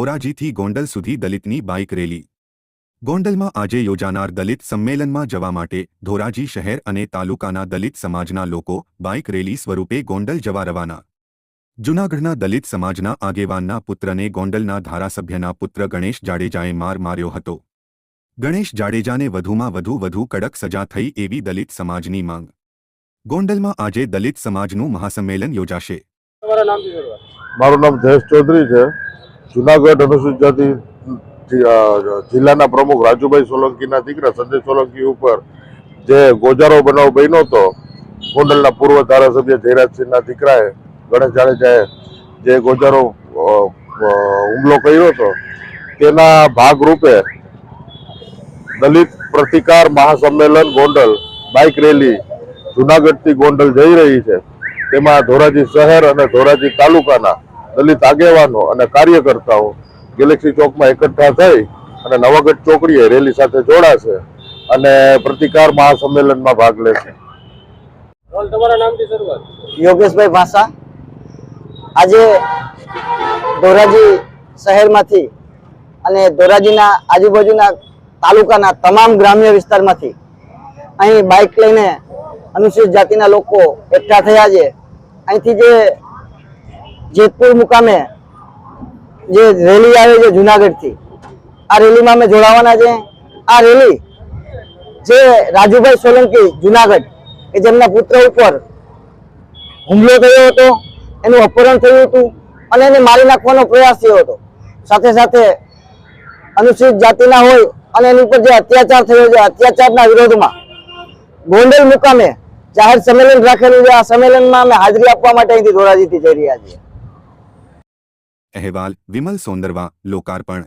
ધોરાજીથી ગોંડલ સુધી દલિતની bike rally. ગોંડલમાં આજે યોજાનાર દલિત સંમેલનમાં જવા માટે ધોરાજી શહેર અને તાલુકાના દલિત સમાજના લોકો બાઇક રેલી સ્વરૂપે ગોંડલ જવા રવાના. જૂનાગઢના દલિત સમાજના આગેવાનના પુત્રને ગોંડલના ધારાસભ્યના પુત્ર ગણેશ જાડેજાએ માર માર્યો હતો. ગણેશ જાડેજાને વધુમાં વધુ વધુ કડક સજા થઈ એવી દલિત સમાજની માંગ. ગોંડલમાં આજે દલિત સમાજનું મહાસંમેલન યોજાશે. મારું નામ જયેશ ચૌધરી છે. જુનાગઢ અનુસૂચિત જાતિ જિલ્લાના પ્રમુખ રાજુભાઈ સોલંકીના દીકરા સંજય સોલંકી ઉપર જે ગોજારો બનાવ બન્યો હતો, ગોંડલના પૂર્વ ધારાસભ્ય જયરાજસિંહના દીકરાએ ગણેશ જાડેજાએ જે ગોજારો હુમલો કર્યો હતો, તેના ભાગરૂપે દલિત પ્રતિકાર મહાસંમેલન ગોંડલ બાઇક રેલી જુનાગઢથી ગોંડલ જઈ રહી છે. તેમાં ધોરાજી શહેર અને ધોરાજી તાલુકાના દલિત આગેવાનો અને કાર્યકર્તાઓ ગેલેક્સી ચોકમાં એકઠા થઈ અને નવાગઢ ચોકડીએ રેલી સાથે જોડાશે અને પ્રતિકાર મહાસંમેલનમાં ભાગ લેશે. યોગેશભાઈ ભાષા. આજે ધોરાજી શહેરમાંથી અને ધોરાજીના આજુબાજુના તાલુકાના તમામ ગ્રામ્ય વિસ્તારમાંથી અહીં બાઇક લઈને અનુસૂચિત જાતિના લોકો એકઠા થયા છે. અહીંથી જે જેતપુર મુકામે જે રેલી આવે છે જુનાગઢથી, આ રેલીમાં અમે જોડાવાના છે. આ રેલી જે રાજુભાઈ સોલંકી જુનાગઢ, કે જેમના પુત્ર ઉપર હુમલો થયો હતો, એનું અપહરણ થયું હતું અને એને મારી નાખવાનો પ્રયાસ થયો હતો. સાથે સાથે અનુસૂચિત જાતિના હોય અને એની ઉપર જે અત્યાચાર થયો છે, અત્યાચારના વિરોધમાં ગોંડલ મુકામે જાહેર સંમેલન રાખેલું છે. આ સંમેલનમાં અમે હાજરી આપવા માટે અહીંથી ધોરાજીથી જઈ રહ્યા છીએ. અહેવાલ વિમલ સોંદરવા લોકાર્પણ.